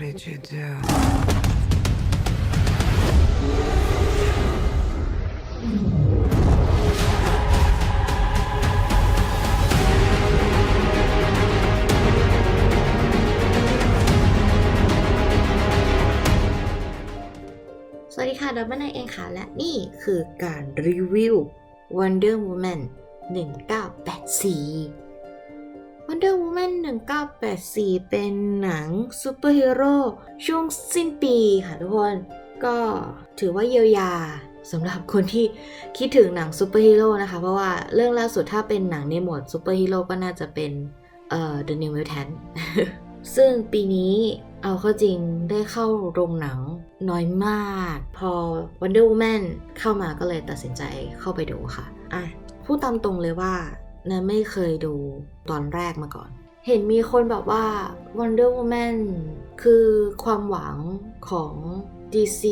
did you do? สวัสดีค่ะดับเบิลไนเองค่ะ และนี่คือการรีวิว Wonder Woman 1984 Wonder Woman 1984 เป็นหนังซูเปอร์ฮีโร่ช่วงสิ้นปีค่ะทุกคน ก็ถือว่าเยียวยาสำหรับคนที่คิดถึงหนังซูเปอร์ฮีโร่นะคะ เพราะว่าเรื่องล่าสุดถ้าเป็นหนังในหมวดซูเปอร์ฮีโร่ก็น่าจะเป็นเอ่อ The New Mutant ซึ่งปีนี้เอาเข้าจริงได้เข้าโรงหนังน้อยมาก พอ Wonder Woman เข้ามาก็เลยตัดสินใจเข้าไปดูค่ะ อะ พูดตามตรงเลยว่า นะไม่เคยดูตอนแรกมาก่อน เห็นมีคนบอกว่า Wonder Woman คือความหวังของ DC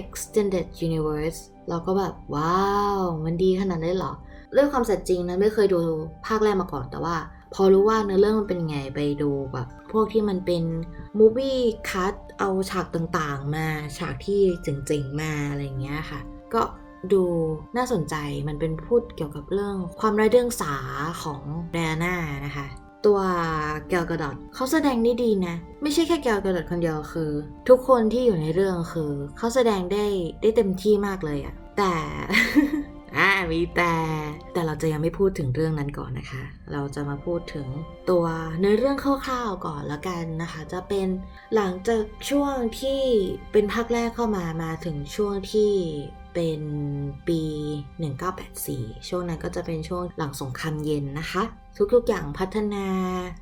Extended Universe เราก็แบบว้าว มันดีขนาดนั้นเหรอเรื่องความสัตย์จริงนะไม่เคยดูภาคแรกมาก่อนแต่ว่า พอรู้ว่าเนื้อเรื่องมันเป็นไงไปดูแบบ พวกที่มันเป็นมูฟี่คัตเอาฉากต่างๆ มาฉากที่เจ๋งๆ มาอะไรเงี้ยค่ะ ก็ ดูน่าสนใจมันเป็นพูดเกี่ยวกับเรื่องความไร้เดียงสาของแดน่านะคะ ตัวแกลกระดอดเขาแสดงได้ดีนะ ไม่ใช่แค่แกลกระดอดคนเดียวคือ ทุกคนที่อยู่ในเรื่องคือ เขาแสดงได้ได้เต็มที่มากเลยอะแต่ อ่ามีแต่แต่เราจะยังไม่พูดถึงเรื่องนั้นก่อนนะคะ เราจะมาพูดถึงตัวเนื้อเรื่องคร่าวๆก่อนละกันนะคะ จะเป็นหลังจากช่วงที่เป็นภาคแรกเข้ามามาถึงช่วงที่เป็นปี 1984 ช่วงนั้นก็จะเป็นช่วงหลังสงครามเย็นนะคะ ทุกๆอย่างพัฒนา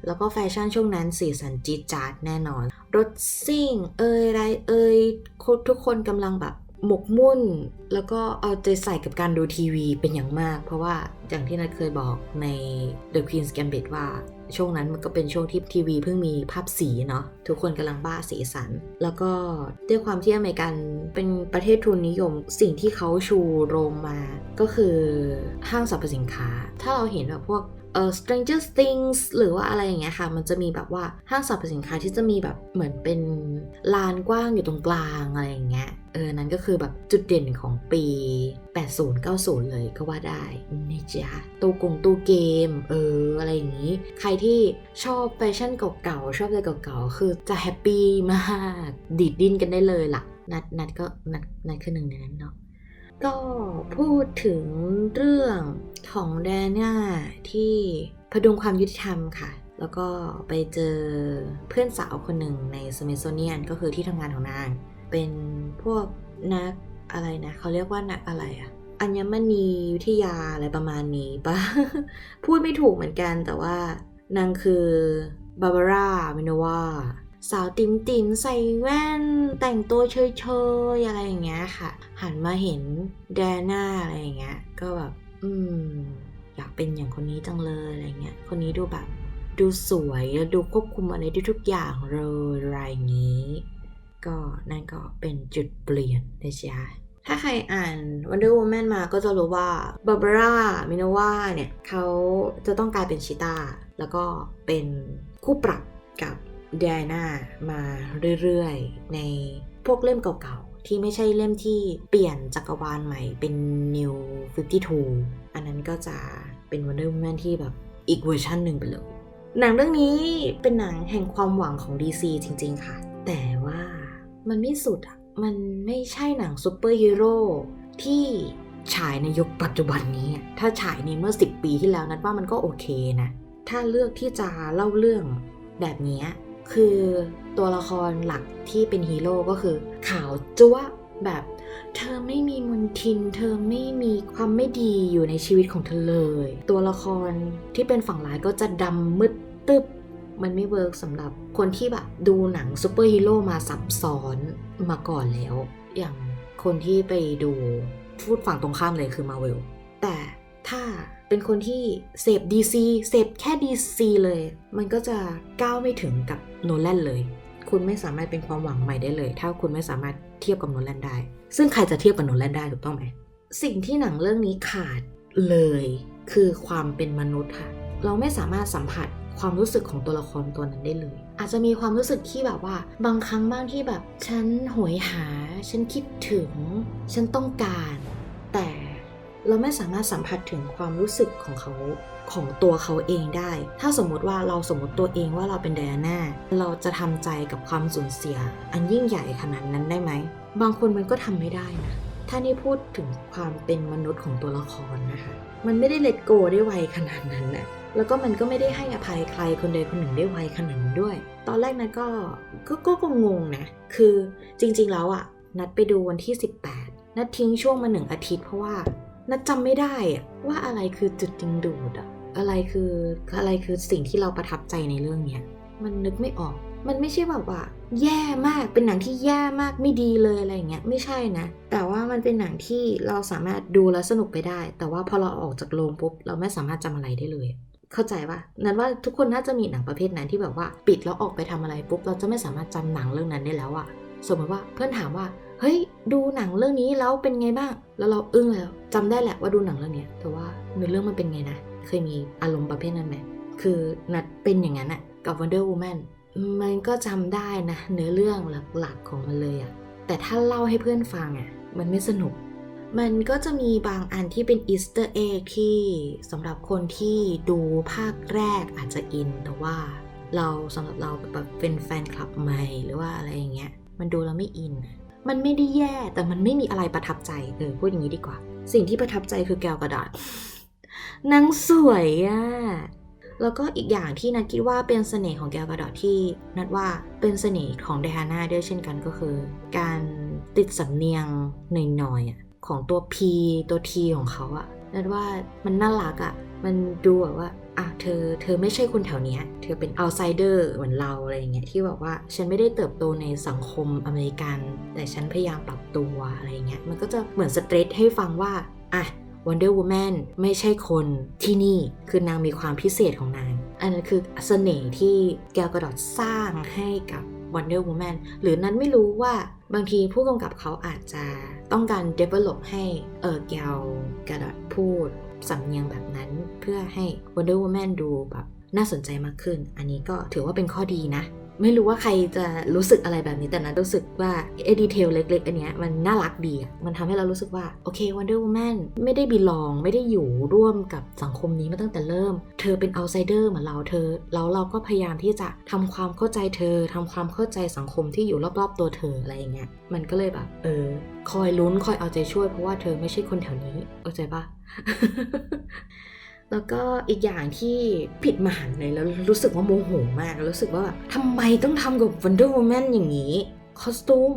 แล้วก็แฟชั่นช่วงนั้นสีสันจี๊ดจ๊าดแน่นอน รถซิ่ง เอยไรเอยทุกคนกำลังแบบ หมกมุ่น แล้วก็เอาใจใส่กับการดูทีวีเป็นอย่างมาก เพราะว่าอย่างที่นัทเคยบอกใน The Queen's Gambit ว่าช่วงนั้นมันก็เป็นช่วงที่ทีวีเพิ่งมีภาพสีเนาะทุกคนกำลังบ้าสีสัน แล้วก็ด้วยความที่อเมริกันเป็นประเทศทุนนิยม สิ่งที่เขาชูโรงมา ก็คือห้างสรรพสินค้า ถ้าเราเห็นแบบพวก เออ Stranger Things หรือว่าอะไรอย่างเงี้ยค่ะ มันจะมีแบบว่าห้างสรรพสินค้าที่จะมีแบบเหมือนเป็นลานกว้างอยู่ตรงกลางอะไรอย่างเงี้ยเออ นั้นก็คือแบบจุดเด่นของปี 80-90 เลยก็ว่าได้นี่จ้ะตู้กงตู้เกม เออ อะไรอย่างงี้ ใครที่ชอบแฟชั่นเก่าๆ ชอบอะไรเก่าๆ คือจะแฮปปี้มาก ดีดดิ้นกันได้เลยล่ะ นัดนัดก็นัดนัดคือหนึ่งในนั้นเนาะ ก็พูดถึงเรื่องของแดน่าที่พดุงความยุติธรรมค่ะ แล้วก็ไปเจอเพื่อนสาวคนหนึ่งในสมิโซเนียนก็คือที่ทำงานของนาง เป็นพวกนักอะไรนะ เขาเรียกว่านักอะไรอะอัญมณีวิทยาอะไรประมาณนี้ปะพูดไม่ถูกเหมือนกันแต่ว่านางคือบาบาร่าเมโนวา สาวติ๋มติ๋มใส่แว่น แต่งตัวเฉยๆอะไรอย่างเงี้ยค่ะ หันมาเห็นแดน่าอะไรอย่างเงี้ย ก็แบบ อืม อยากเป็นอย่างคนนี้จังเลยอะไรเงี้ย คนนี้ดูแบบ ดูสวยแล้วดูควบคุมอะไรได้ทุกอย่างเลยอะไรอย่างนี้ ก็นั่นก็เป็นจุดเปลี่ยนนะจ๊ะถ้าใครอ่าน Wonder Woman มาก็จะรู้ว่าบาบาร่ามินาวาเนี่ยเขาจะต้องกลายเป็นชิตาแล้วก็เป็นคู่ปรับกับ ดอาน่ามาเรื่อยๆ ในพวกเล่มเก่าๆ ที่ไม่ใช่เล่มที่เปลี่ยนจักรวาลใหม่เป็น New 52 อันนั้นก็จะเป็น Wonder Woman ที่แบบอีกเวอร์ชันหนึ่งไปเลย หนังเรื่องนี้เป็นหนังแห่งความหวังของ DC จริงๆค่ะ แต่ว่ามันไม่สุดอะมันไม่ใช่หนังซูเปอร์ฮีโร่ที่ฉายในยุคปัจจุบันนี้อะถ้าฉายในเมื่อ 10 ปีที่แล้วนัดว่ามันก็โอเคนะ ถ้าเลือกที่จะเล่าเรื่องแบบนี้ คือตัวละครหลักที่เป็นฮีโร่ก็คือขาวจั๊วะแบบเธอไม่มีมนทิน เธอไม่มีความไม่ดีอยู่ในชีวิตของเธอเลย ตัวละครที่เป็นฝั่งร้ายก็จะดำมืดตึบมันไม่เวิร์กสำหรับคนที่แบบดูหนังซูเปอร์ฮีโร่มาซับซ้อนมาก่อนแล้ว อย่างคนที่ไปดูพูดฝั่งตรงข้ามเลยคือมาเวลแต่ถ้า เป็นคนที่เสพ DC เสพแค่ DC เลย มันก็จะก้าวไม่ถึงกับโนแลนเลย คุณไม่สามารถเป็นความหวังใหม่ได้เลย ถ้าคุณไม่สามารถเทียบกับโนแลนได้ ซึ่งใครจะเทียบกับโนแลนได้ถูกต้องไหม สิ่งที่หนังเรื่องนี้ขาดเลยคือความเป็นมนุษย์ค่ะ เราไม่สามารถสัมผัสความรู้สึกของตัวละครตัวนั้นได้เลย อาจจะมีความรู้สึกที่แบบว่า บางครั้งบ้างที่แบบ ฉันโหยหา ฉันคิดถึง ฉันต้องการ เราไม่สามารถสัมผัสถึงความรู้สึกของเขาของตัวเขาเองได้ ถ้าสมมติว่าเราสมมติตัวเองว่าเราเป็นไดอาน่า เราจะทำใจกับความสูญเสีย อันยิ่งใหญ่ขนาดนั้นได้ไหม บางคนมันก็ทำไม่ได้นะ ถ้านี่พูดถึงความเป็นมนุษย์ของตัวละครนะคะ มันไม่ได้เลตโกได้ไวขนาดนั้นนะแล้วก็มันก็ไม่ได้ให้อภัยใครคนใดคนหนึ่งได้ไวขนาดนั้นด้วย ตอนแรกนัดก็ก็ก็ก็งงนะ คือจริงๆแล้วอะนัดไปดูวันที่ 18 นัดทิ้งช่วงมาหนึ่งอาทิตย์เพราะว่า นัดจำไม่ได้อะว่าอะไรคือจุดดึงดูดอะอะไรคืออะไรคือสิ่งที่เราประทับใจในเรื่องเนี้ยมันนึกไม่ออก มันไม่ใช่แบบว่า แย่มากเป็นหนังที่แย่มากไม่ดีเลยอะไรเงี้ยไม่ใช่นะ แต่ว่ามันเป็นหนังที่เราสามารถดูแล้วสนุกไปได้ แต่ว่าพอเราออกจากโรงปุ๊บเราไม่สามารถจำอะไรได้เลย เข้าใจปะนั้นว่าทุกคนน่าจะมีหนังประเภทนั้นที่แบบว่า ปิดแล้วออกไปทำอะไรปุ๊บเราจะไม่สามารถจำหนังเรื่องนั้นได้แล้วอะ สมมติว่าเพื่อนถามว่า เฮ้ย ดูหนังเรื่องนี้แล้วเป็นไงบ้าง แล้วเราอึ้งแล้วจำได้แหละว่าดูหนังเรื่องนี้แต่ว่าเนื้อเรื่องมันเป็นไงนะ เคยมีอารมณ์ประเภทนั้นไหมคือนัดเป็นอย่างนั้นอะกับ Wonder Woman มันก็จำได้นะ เนื้อเรื่องหลักๆของมันเลยอะแต่ถ้าเล่าให้เพื่อนฟังอะมันไม่สนุก มันก็จะมีบางอันที่เป็นอีสเตอร์เอ็กที่สำหรับคนที่ดูภาคแรกอาจจะอิน แต่ว่าเราสำหรับเราแบบเป็นแฟนคลับใหม่หรือว่าอะไรอย่างเงี้ย มันดูแล้วไม่อิน มันไม่ได้แย่แต่มันไม่มีอะไรประทับใจเออพูดอย่างนี้ดีกว่า สิ่งที่ประทับใจคือแก้วกระดาษนางสวยอะแล้วก็อีกอย่างที่นัดคิดว่าเป็นเสน่ห์ของแก้วกระดาษที่นัดว่าเป็นเสน่ห์ของไดฮาน่าด้วยเช่นกันก็คือ การติดสำเนียงหน่อยๆอะของตัว P ตัว T ของเขาอะนัดว่ามันน่ารักอะมันดูแบบว่า อะเธอ เธอไม่ใช่คนแถวเนี้ย เธอเป็น outsider เหมือนเราอะไรอย่างเงี้ยที่แบบว่าฉันไม่ได้เติบโตในสังคมอเมริกัน แต่ฉันพยายามปรับตัวอะไรอย่างเงี้ยมันก็จะเหมือนสเตรทให้ฟังว่าอะ Wonder Woman ไม่ใช่คนที่นี่คือนางมีความพิเศษของนาง อันนั้นคือเสน่ห์ที่แกวกระดอดสร้างให้กับ Wonder Woman หรือนั้นไม่รู้ว่าบางทีผู้กำกับเขาอาจจะต้องการ develop ให้เออแกวกระดอดพูด สำเนียงแบบนั้นเพื่อให้ Wonder Woman ดูแบบน่าสนใจมากขึ้น อันนี้ก็ถือว่าเป็นข้อดีนะ ไม่รู้ว่าใครจะรู้สึกอะไรแบบนี้แต่นั้นรู้สึกว่าไอ้ดีเทลเล็ก ๆ อันเนี้ยมันน่ารักดีอะมันทำให้เรารู้สึกว่า โอเค Wonder Woman ไม่ได้บีลอง ไม่ได้อยู่ร่วมกับสังคมนี้มาตั้งแต่เริ่ม เธอเป็น outsider เหมือนเราเธอ แล้วเราก็พยายามที่จะทำความเข้าใจเธอทำความเข้าใจสังคมที่อยู่รอบๆตัวเธออะไรอย่างเงี้ยมันก็เลยแบบเออคอยลุ้นคอยเอาใจช่วยเพราะว่าเธอไม่ใช่คนแถวนี้เข้าใจปะ แล้วก็อีกอย่างที่ผิดมหันเลยแล้วรู้สึกว่าโมโหมาก รู้สึกว่าแบบทำไมต้องทำกับ Wonder Woman อย่างนี้ คอสตูม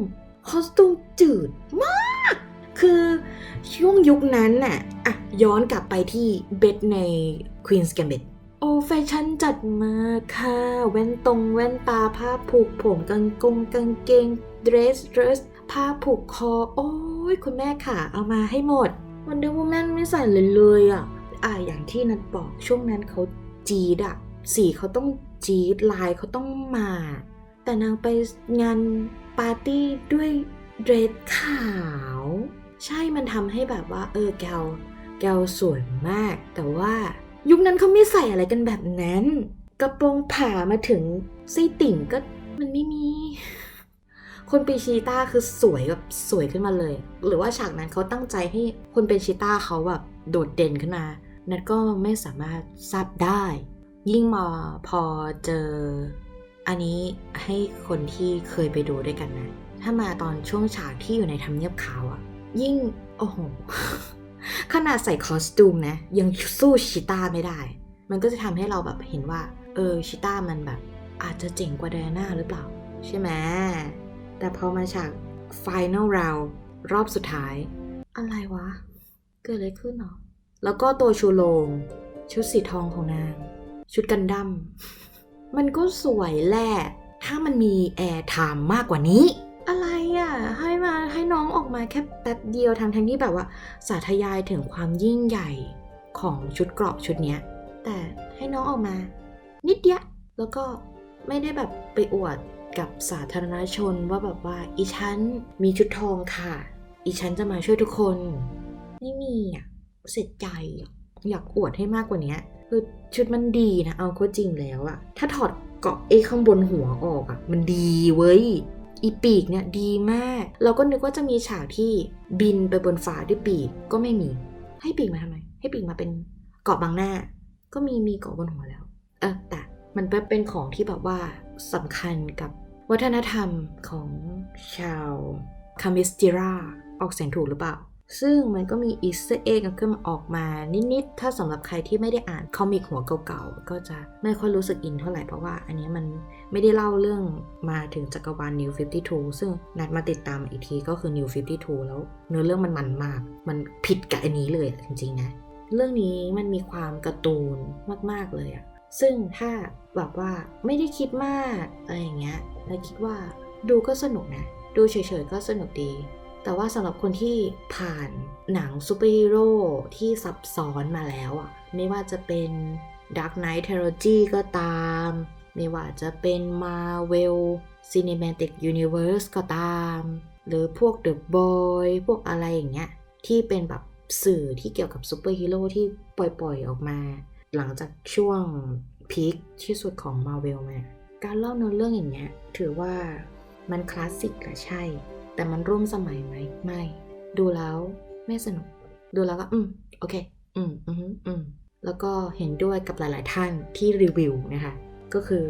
คอสตูมจืดมาก คือช่วงยุคนั้นน่ะอะย้อนกลับไปที่เบทใน Queen's Gambit โอ้แฟชั่นจัดมาค่ะ แว่นตรงแว่นตาผ้าผูกผมกางกงกางเกงเดรสเดรสผ้าผูกคอ โอ้ยคุณแม่ค่ะ เอามาให้หมด Wonder Woman ไม่ใส่เลยเลยอะ อ่าอย่างที่นัดบอกช่วงนั้นเขาจีดอะสีเขาต้องจีดลายเขาต้องมา แต่นางไปงานปาร์ตี้ด้วยเดรสขาว ใช่มันทำให้แบบว่า เออแกวแกวสวยมาก แต่ว่ายุคนั้นเขาไม่ใส่อะไรกันแบบนั้น กระโปรงผ่ามาถึงไส้ติ่งก็มันไม่มี คนเป็นชีต้าคือสวยแบบสวยขึ้นมาเลย หรือว่าฉากนั้นเขาตั้งใจให้คนเป็นชีต้าเขาแบบโดดเด่นขึ้นมา นัดก็ไม่สามารถทราบได้ ยิ่งมาพอเจอ อันนี้ให้คนที่เคยไปดูด้วยกันนะ ถ้ามาตอนช่วงฉากที่อยู่ในทำเนียบขาวอะยิ่ง โอ้โห ขนาดใส่คอสตูมนะ ยังสู้ชิต้าไม่ได้ มันก็จะทำให้เราแบบเห็นว่า เออชิต้ามันแบบ อาจจะเจ๋งกว่าไดอาน่าหรือเปล่า ใช่ไหมแต่พอมาฉาก Final r o u รอบสุดท้าย อะไรวะ เกิดอะไรขึ้นเนาะ แล้วก็ตัวชูโรงชุดสีทองของนาง ชุดกันดั้มมันก็สวยแหละถ้ามันมีแอร์ไทม์มากกว่านี้ อะไรอะ่ะ ให้มาให้น้องออกมาแค่แป๊บเดียวทางทั้งที่แบบว่า สาธยายถึงความยิ่งใหญ่ของชุดเกราะชุดเนี้ย แต่ให้น้องออกมา นิดเดียวแล้วก็ไม่ได้แบบไปอวดกับสาธารณชนว่าแบบว่า อีฉันมีชุดทองค่ะ อีฉันจะมาช่วยทุกคน ไม่มีอะ เสียใจอยากอวดให้มากกว่านี้คือชุดมันดีนะเอาก็จริงแล้วอะถ้าถอดเกาะไอ้ข้างบนหัวออกอะมันดีเว้ยอีปีกเนี่ยดีมาก เราก็นึกว่าจะมีฉากที่บินไปบนฟ้าด้วยปีกก็ไม่มี ให้ปีกมาทำไม ให้ปีกมาเป็นเกาะบางหน้า ก็มีมีเกาะบนหัวแล้ว เออแต่มันเป็นของที่แบบว่าสำคัญกับวัฒนธรรมของชาวคามิสจิราออกเสียงถูกหรือเปล่า ซึ่งมันก็มีอีสเตอร์เอ็กขึ้นออกมานิดๆ ถ้าสำหรับใครที่ไม่ได้อ่านคอมิกหัวเก่าๆ ก็จะไม่ค่อยรู้สึกอินเท่าไหร่เพราะว่าอันนี้มันไม่ได้เล่าเรื่องมาถึงจักรวาล New 52 ซึ่งนัดมาติดตามอีกทีก็คือ New 52 แล้วเนื้อเรื่องมันมันมาก มันผิดกับอันนี้เลยจริงๆนะ เรื่องนี้มันมีความการ์ตูนมากๆเลยอะซึ่งถ้าแบบว่าไม่ได้คิดมากอะไรอย่างเงี้ยแล้วคิดว่าดูก็สนุกนะ ดูเฉยๆก็สนุกดี แต่ว่าสำหรับคนที่ผ่านหนังซูเปอร์ฮีโร่ที่ซับซ้อนมาแล้วอะไม่ว่าจะเป็น Dark Knight Trilogy ก็ตาม ไม่ว่าจะเป็น Marvel Cinematic Universe ก็ตาม หรือพวก The Boy พวกอะไรอย่างเงี้ย ที่เป็นแบบสื่อที่เกี่ยวกับซูเปอร์ฮีโร่ที่ปล่อยๆ ออกมา หลังจากช่วงพีคที่สุดของ Marvel มาการเล่าเนื้อเรื่องอย่างเงี้ย ถือว่ามันคลาสสิกอะใช่ แต่มันร่วมสมัยไหมไม่ ดูแล้วไม่สนุก ดูแล้วก็อืมโอเค อืมอืมอืมแล้วก็เห็นด้วยกับหลาย ๆ ท่านที่รีวิวนะคะ ก็คือ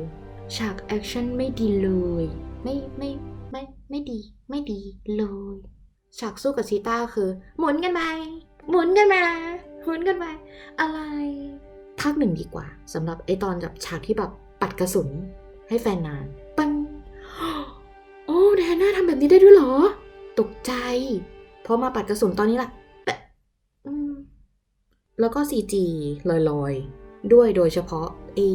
ฉากแอคชั่นไม่ดีเลย ไม่ไม่ไม่ไม่ดี ไม่ดีเลยฉากสู้กับชีต้าคือ หมุนกันไปหมุนกันมาหมุนกันไปอะไรภาคหนึ่งดีกว่าสำหรับไอตอนแบบฉากที่แบบปัดกระสุนให้แฟนนาน น่าทำแบบนี้ได้ด้วยเหรอ ตกใจพอมาปัดกระสุนตอนนี้ล่ะแปะแล้วก็ CG ลอยๆ ด้วยโดยเฉพาะไอ้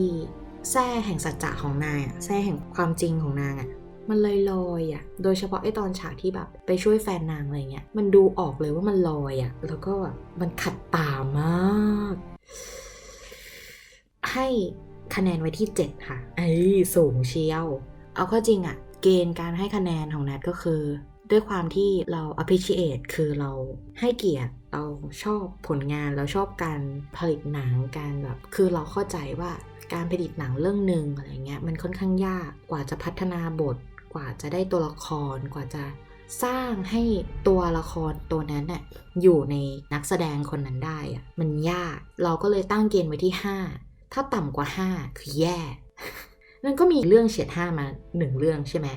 แส้แห่งสัจจะของนางอะแส้แห่งความจริงของนางอะมันลอยๆอะโดยเฉพาะไอ้ตอนฉากที่แบบ ไปช่วยแฟนนางอะไรเงี้ย มันดูออกเลยว่ามันลอยอะแล้วก็แบบมันขัดตามาก ให้คะแนนไว้ที่ 7 ค่ะ เอ้ยสูงเชียว เอาข้าจริงอะ เกณฑ์การให้คะแนนของแนทก็คือ ด้วยความที่เรา appreciate คือเราให้เกียรติเราชอบผลงานเราชอบการผลิตหนังการแบบคือเราเข้าใจว่าการผลิตหนังเรื่องหนึ่งอะไรเงี้ยมันค่อนข้างยากกว่าจะพัฒนาบท กว่าจะได้ตัวละครกว่าจะสร้างให้ตัวละครตัวนั้นน่ะอยู่ในนักแสดงคนนั้นได้อะมันยากเราก็เลยตั้งเกณฑ์ไว้ที่ 5 ถ้าต่ำกว่า 5 คือแย่ นั่นก็มีเรื่องเฉียดห้ามาหนึ่งเรื่องใช่ไหม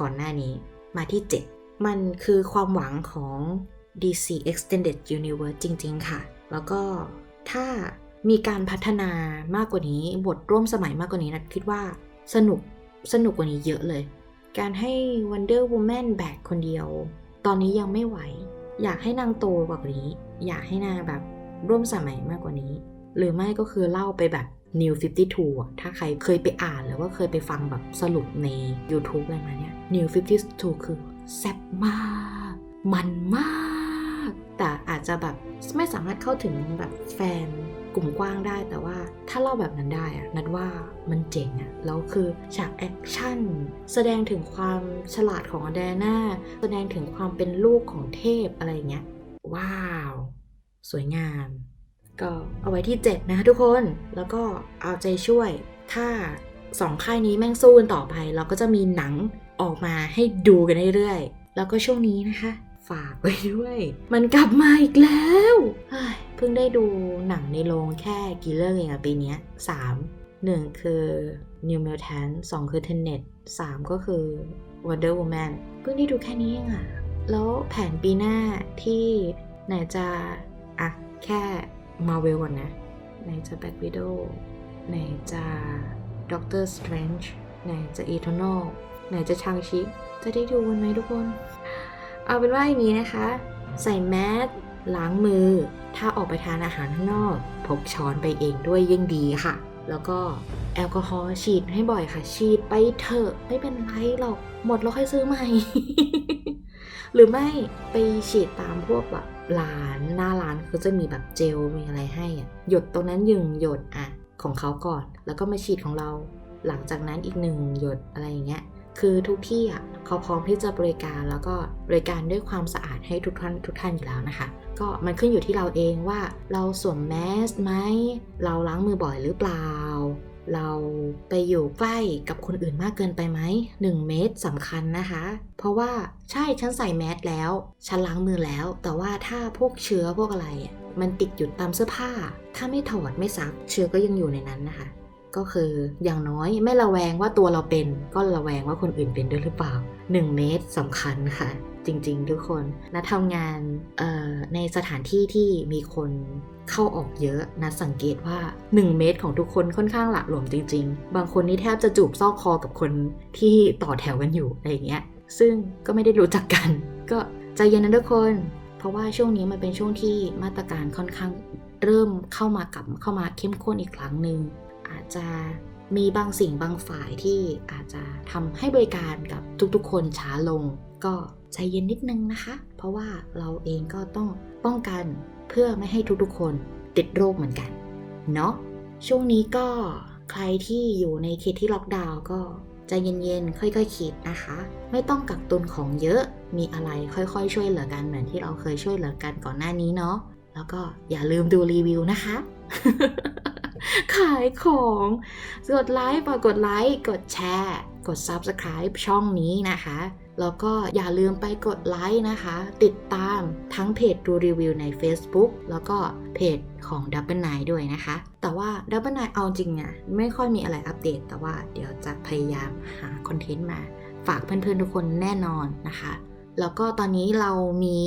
ก่อนหน้านี้มาที่ 7 มันคือความหวังของ DC Extended Universe จริง ๆ ค่ะ แล้วก็ถ้ามีการพัฒนามากกว่านี้ บทร่วมสมัยมากกว่านี้นะคิดว่าสนุกสนุกกว่านี้เยอะเลย การให้ Wonder Woman แบกคนเดียว ตอนนี้ยังไม่ไหว อยากให้นางโตกว่านี้ อยากให้นางแบบร่วมสมัยมากกว่านี้ หรือไม่ก็คือเล่าไปแบบ New 52อะถ้าใครเคยไปอ่านหรือว่าเคยไปฟังแบบสรุปใน YouTube อะไรมาเนี่ย New 52 คือแซ่บมาก มันมาก แต่อาจจะแบบไม่สามารถเข้าถึงแบบแฟนกลุ่มกว้างได้แต่ว่าถ้าเล่าแบบนั้นได้อะนัดว่ามันเจ๋งอะแล้วคือฉากแอคชั่น แสดงถึงความฉลาดของอแดน่าแสดงถึงความเป็นลูกของเทพอะไรเงี้ย ว้าว สวยงาม ก็เอาไว้ที่ 7 นะทุกคนแล้วก็เอาใจช่วย ถ้าสองค่ายนี้แม่งสู้กันต่อไป เราก็จะมีหนังออกมาให้ดูกันเรื่อยๆ แล้วก็ช่วงนี้นะคะ ฝากไว้ด้วย มันกลับมาอีกแล้วเพิ่งได้ดูหนังในโรงแค่กี่เรื่องเองอะปีนี้ยสามหนึ่งคือ New Mutant สองคือ Tenet สามก็คือ Wonder Woman เพิ่งได้ดูแค่นี้เองอะแล้วแผนปีหน้าที่ไหนจะอะแค่ Marvel ก่อนนะ ไหนจะ Black Widow ไหนจะ Doctor Strange ไหนจะ Eternal ไหนจะชางชิ จะได้ดูกันไหมทุกคน เอาเป็นว่าอย่างนี้นะคะ ใส่แมสล้างมือ ถ้าออกไปทานอาหารข้างนอกพกช้อนไปเองด้วยยิ่งดีค่ะ แล้วก็แอลกอฮอล์ฉีดให้บ่อยค่ะ ฉีดไปเถอะไม่เป็นไรหรอก หมดแล้วค่อยซื้อใหม่ หรือไม่ไปฉีดตามพวกแบบ ร้านหน้าร้านเขาจะมีแบบเจลมีอะไรให้อะหยดตรงนั้นยึงหยดอะของเขาก่อน แล้วก็มาฉีดของเรา หลังจากนั้นอีกหนึ่งหยดอะไรอย่างเงี้ยคือทุกที่อะเขาพร้อมที่จะบริการแล้วก็บริการด้วยความสะอาดให้ทุกท่านทุกท่านอยู่แล้วนะคะ ก็มันขึ้นอยู่ที่เราเองว่าเราสวมแมสไหมเราล้างมือบ่อยหรือเปล่า เราไปอยู่ใกล้กับคนอื่นมากเกินไปไหม 1 เมตรสำคัญนะคะ เพราะว่าใช่ฉันใส่แมสแล้ว ฉันล้างมือแล้ว แต่ว่าถ้าพวกเชื้อพวกอะไร มันติดอยู่ตามเสื้อผ้า ถ้าไม่ถอดไม่ซัก เชื้อก็ยังอยู่ในนั้นนะคะ ก็คืออย่างน้อยไม่ระแวงว่าตัวเราเป็น ก็ระแวงว่าคนอื่นเป็นด้วยหรือเปล่า 1 เมตรสำคัญค่ะ จริง ๆ ทุกคนนะทำงานในสถานที่ที่มีคนเข้าออกเยอะนะสังเกตว่า 1 เมตรของทุกคนค่อนข้างหละหลวมจริง ๆ บางคนนี่แทบจะจูบซอกคอกับคนที่ต่อแถวกันอยู่อะไรเงี้ย ซึ่งก็ไม่ได้รู้จักกัน ก็ใจเย็นนะทุกคน เพราะว่าช่วงนี้มันเป็นช่วงที่มาตรการค่อนข้างเริ่มเข้ามากลับเข้ามาเข้มข้นอีกครั้งหนึ่งอาจจะมีบางสิ่งบางฝ่ายที่อาจจะทำให้บริการกับทุกๆ คนช้าลง ก็ ใจเย็นนิดนึงนะคะ เพราะว่าเราเองก็ต้องป้องกันเพื่อไม่ให้ทุกๆคนติดโรคเหมือนกัน เนาะช่วงนี้ก็ใครที่อยู่ในเขตที่ล็อกดาวน์ก็ใจเย็นๆ ค่อยๆคิดนะคะ ไม่ต้องกักตุนของเยอะมีอะไรค่อยๆ ช่วยเหลือกันเหมือนที่เราเคยช่วยเหลือกันก่อนหน้านี้เนาะแล้วก็อย่าลืมดูรีวิวนะคะ ขายของ กดไลค์ฝากกดไลค์กดแชร์ กด Subscribe ช่องนี้นะคะ แล้วก็อย่าลืมไปกดไลค์นะคะ ติดตามทั้งเพจดูรีวิวใน Facebook แล้วก็เพจของ Double n i ด้วยนะคะ แต่ว่า Double n i เอาจริงอะไม่ค่อยมีอะไรอัปเดต แต่ว่าเดี๋ยวจะพยายามหาคอนเทนต์มา ฝากเพื่อนๆทุกคนแน่นอนนะคะ แล้วก็ตอนนี้เรามี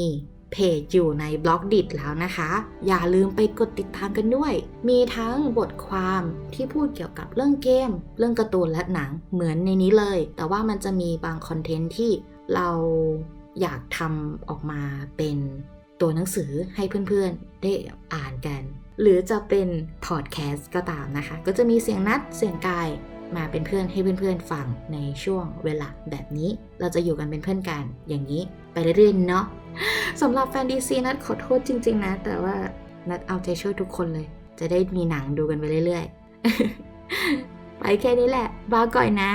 เพจอยู่ในบล็อกดิแล้วนะคะ อย่าลืมไปกดติดตามกันด้วย มีทั้งบทความที่พูดเกี่ยวกับเรื่องเกม เรื่องการ์ตูนและหนังเหมือนในนี้เลย แต่ว่ามันจะมีบางคอนเทนต์ที่เราอยากทำออกมาเป็นตัวหนังสือให้เพื่อนๆได้อ่านกัน หรือจะเป็นพอดแคสต์ก็ตามนะคะ ก็จะมีเสียงนัดเสียงกายมาเป็นเพื่อนให้เพื่อนๆฟังในช่วงเวลาแบบนี้ เราจะอยู่กันเป็นเพื่อนกันอย่างนี้ไปเรื่อยๆเนาะ สำหรับแฟนดีซีนัดขอโทษจริง ๆ นะ แต่ว่านัดเอาใจช่วยทุกคนเลย จะได้มีหนังดูกันไปเรื่อยๆ ไปแค่นี้แหละ บาก่อยนะ